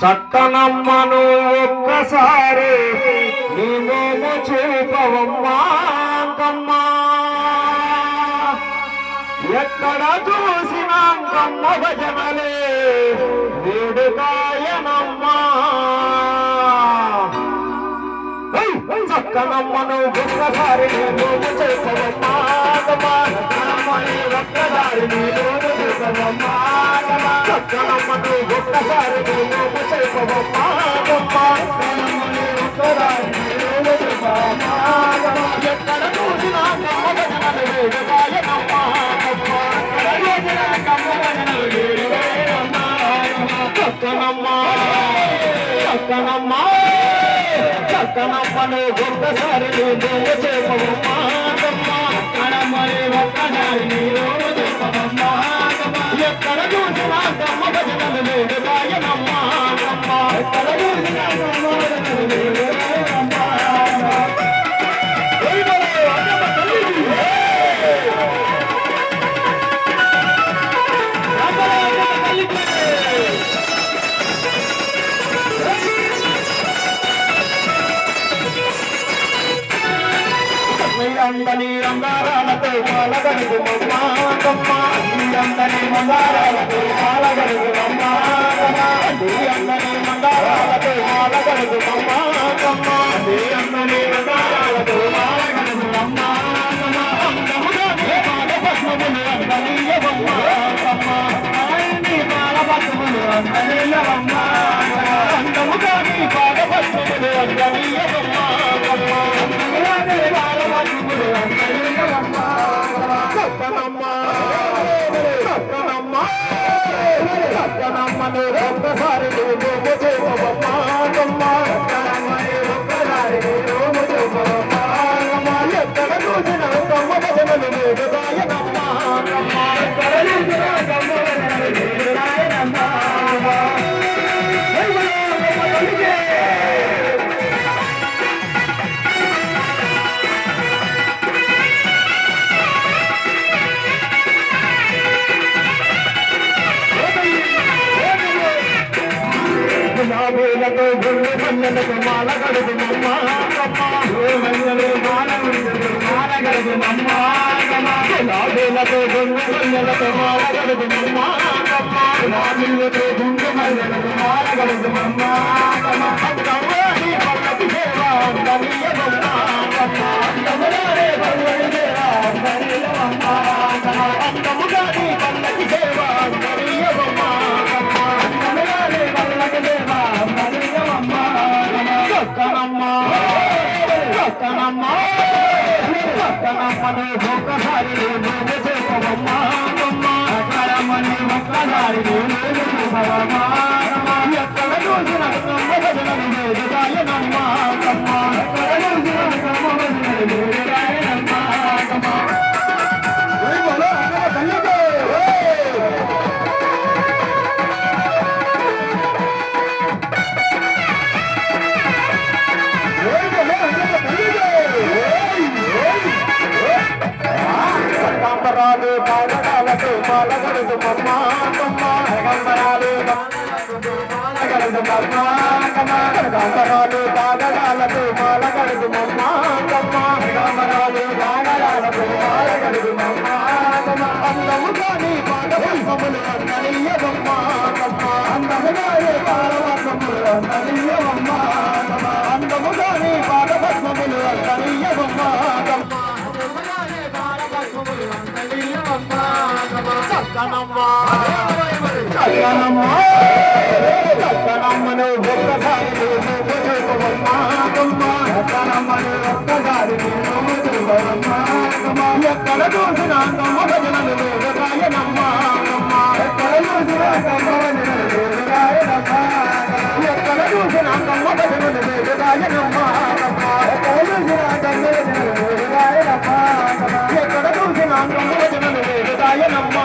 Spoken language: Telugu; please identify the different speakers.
Speaker 1: చక్కనమ్మను ఒక్కసారి నేనేమో చూపవమ్మాకమ్మా ఎక్కడ చూసినాకమ్మ భజనలే వేడుకాయనమ్మా. చక్కనమ్మను ఒక్కసారి నేనేమో చూపవమ్మా. ఒక్కసారి నీవేమో చూపవమ్మా అంకమ్మా. చక్కనమ్మని ఒక్కసారి నీవేమో ఎక్కడ చూసినా ఎక్కడ చూసినా చక్కనమ్మని ఒక్కసారి చెప్పవమ్మా ఒక్కసారి ఎక్కడ చూసినా కమ్మ భజనలు అందని రంగారాలతో పాలగడుగు మమ్మాకమ్మ నీరందని అందని పాలగడుగు ఒక్కసారి నువ్వు చేయవమ్మా గులాబీలతో గుండె మల్లెలతో మాల గడుగు మమ్మ గుండె మల్లెలతో మాల గడుగు మమ్మ గుండె మల్లెలతో మాల గడుగు మమ్మ పల్లకి సేవ చక్కనమ్మను ఒక్కసారి నువ్వు చెప్పవమ్మ అమ్మ అక్కడమ్మని ఒక్కసారి నువ్వు చెప్పవమ్మ ఎక్కడ చూసిన కమ్మ భజనలు లేదు రాయనమ్మ అమ్మ ఎక్కడ చూసిన కమ్మ భజనలు లేదు రాయనమ్మ కంబరాలు పాదకాలతో మాలగడుగు మమ్మ అమ్మ కంబరాలు మమ్మ కంబరాలు పాదకాలతో మాలగడుగు మమ్మ అమ్మ కంబరాలు పాదకాలతో మాలగడుగు మమ్మ అందము కాని పాదపద్మములు అందము కాని చక్కనమ్మ చక్కనమ్మ చక్కనమ్మను ఒక్కసారి ఎక్కడ చూసినా భజనలు వేదగాయనమ్మ ఎక్కడ చూసినా భజనలు వేదగాయనమ్మ ఎక్కడ చూసినా భజనలు వేదగాయనమ్మ ఎక్కడ చూసినా భజనలు వేదగాయనమ్మ ఎక్కడ చూసినా భజనలు వేదగాయనమ్మ